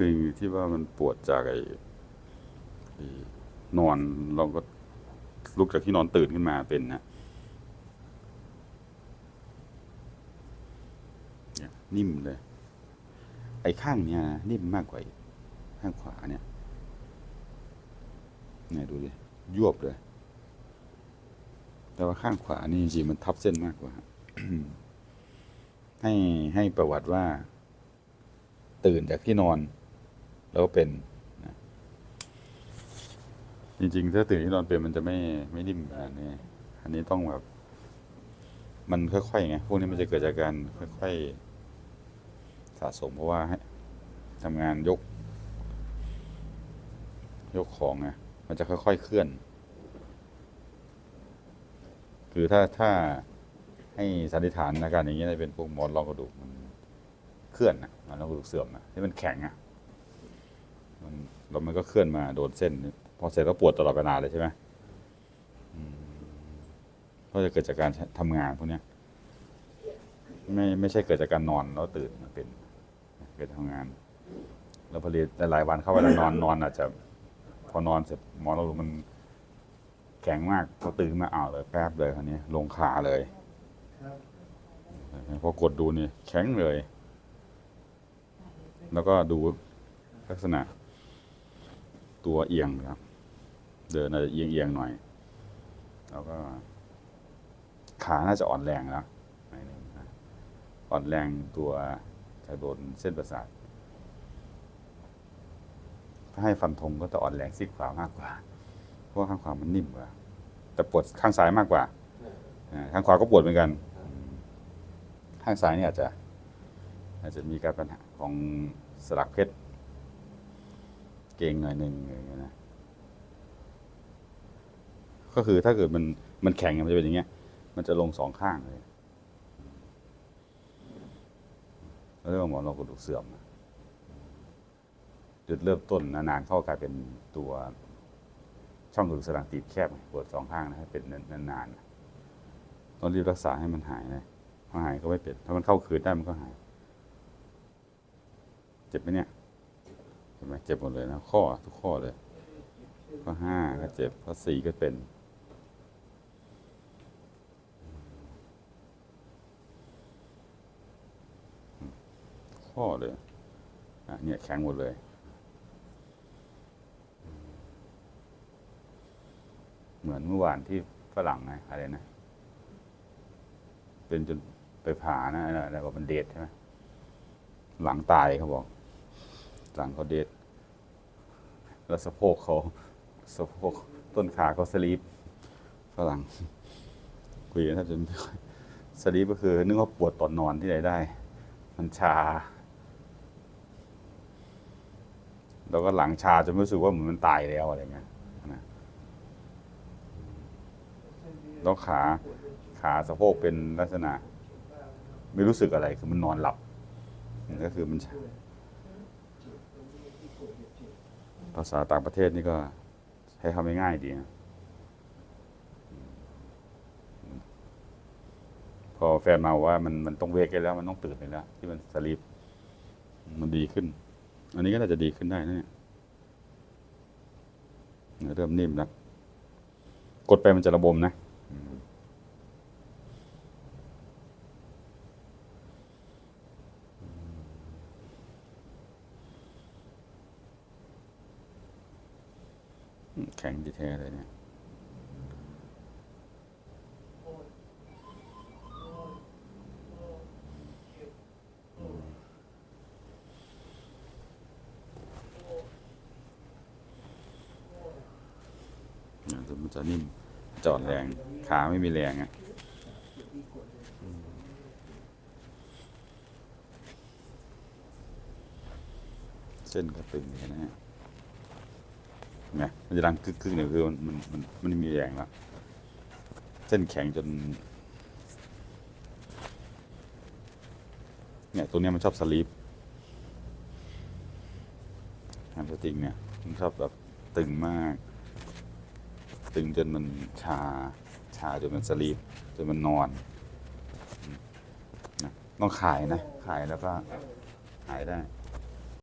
คือที่ว่ามันปวดจากไอ้นอนเราก็ลุกจากที่นอนตื่นขึ้นมาเป็นนะนิ่มเลย ไอ้ข้างเนี้ยนิ่มมากกว่าข้างขวาเนี่ยเนี่ยดูดิยวบเลย แต่ว่าข้างขวานี่จริงมันทับเส้นมากกว่า ให้ให้ประวัติว่า ตื่นจากที่นอน แล้วก็เป็นนะจริงๆ ถ้าตื่นที่นอนเป็นมันจะไม่ไม่นิ่มขนาดนี้อันนี้ต้องแบบ มันค่อยๆไงพวกนี้มันจะเกิดจากการค่อยๆสะสมเพราะว่าให้ทำงานยก ยกของไงมันจะค่อยๆเคลื่อน คือถ้าถ้าให้สันนิษฐานอาการอย่างนี้ยเป็นพวกหมอนรองกระดูกมันเคลื่อนนะหมอนรองกระดูกเสื่อมนะที่มันแข็งอะ มันแล้วมันก็เคลื่อนมาโดนเส้น พอเสร็จก็ปวดตลอดเวลาเลยใช่ไหมอืมก็จะเกิดจากการทำงานพวกนี้ไม่ไม่ใช่เกิดจากการนอนแล้วตื่นมาเป็นเกิดทำงาน แล้วพอดีหลายวันเข้าไปแล้วนอนนอนอาจจะ พอนอนเสร็จหมอนรองกระดูมันแข็งมากพอตื่นมาอ้าวเลยแป๊บเลยคราวนี้ ลงขาเลยพอกดดูนี่แข็งเลย แล้วก็ดูลักษณะ ตัวเอียงครับ เดินอาจจะเอียงเอียงๆหน่อย แล้วก็ ขาน่าจะอ่อนแรงแล้วหน่อยหนึ่งนะอ่อนแรงตัวจะโดนเส้นประสาท ถ้าให้ฟันธงก็จะอ่อนแรงซีกขวามากกว่า เพราะว่าข้างขวามันนิ่มกว่า แต่ปวดข้างซ้ายมากกว่า ข้างขวาก็ปวดเหมือนกัน ข้างซ้ายนี่อาจจะ อาจจะมีการปัญหาของสลักเพชร เก่งหน่อยหนึ่งอย่างเงี้ยนะก็คือถ้าเกิดมันมันแข็งมันจะเป็นอย่างเงี้ย มันจะลงสองข้างเลยเรียกว่าหมอนรองกระดูกเสื่อมจุดเริ่มต้นนานๆเข้ากลายเป็นตัวช่องกระดูกสันหลังตีบแคบปวดสองข้างนะให้เป็นนานๆต้องรีบรักษาให้มันหายนะถ้าหายก็ไม่เป็นถ้ามันเข้าคืนได้มันก็หาย เจ็บไหมเนี่ย ไหมเจ็บหมดเลยนะข้อทุกข้อเลย ข้อห้าก็เจ็บ ข้อสี่ก็เป็น ข้อเลยอะเนี่ยแข็งหมดเลยเหมือนเมื่อวานที่ฝรั่งไงอะไรนะ เป็นจนไปผ่านะอะไรอะบอกมันเดทใช่ไหมหลังตายเขาบอก หลังเขาเดท แล้วสะโพกเขาสะโพกต้นขาเขาสลีปฝรั่งคุยกันแทบจะไม่ค่อยสลีปก็คือ นึกว่าปวดตอนนอนที่ไหนได้ มันชา แล้วก็หลังชาจนรู้สึกว่าเหมือนมันตายแล้วอะไรเงี้ยนะแล้วขาขาสะโพกเป็นลักษณะ ไม่รู้สึกอะไรคือมันนอนหลับก็คือมัน ภาษาต่างประเทศนี่ก็ใช้คำง่ายๆดีนะพอแฟนมาว่ามันมันต้องเวกได้แล้ว มันต้องตื่นไปแล้ว ที่มันสลีปมันดีขึ้น อันนี้ก็น่าจะดีขึ้นได้นะเนี่ยเริ่มนิ่มแล้วกดไปมันจะระบมนะ แข็งดีแท้เลยเนี่ยมันจะนิ่มจอดแรง ขาไม่มีแรงอะเส้นก็ตึงอย่า นี้ยมันจะดังกึกกึกเนี่ยคือมันมันมันมันไม่มีแรงแล้วเส้นแข็งจน เนี่ยตัวเนี้ยมันชอบสลีปแฮมสตริงเนี่ยมันชอบแบบตึงมาก ตึงจนมันชา ชาจนมันสลีปจนมันนอนนะต้องขายนะ ขายแล้วก็หายได้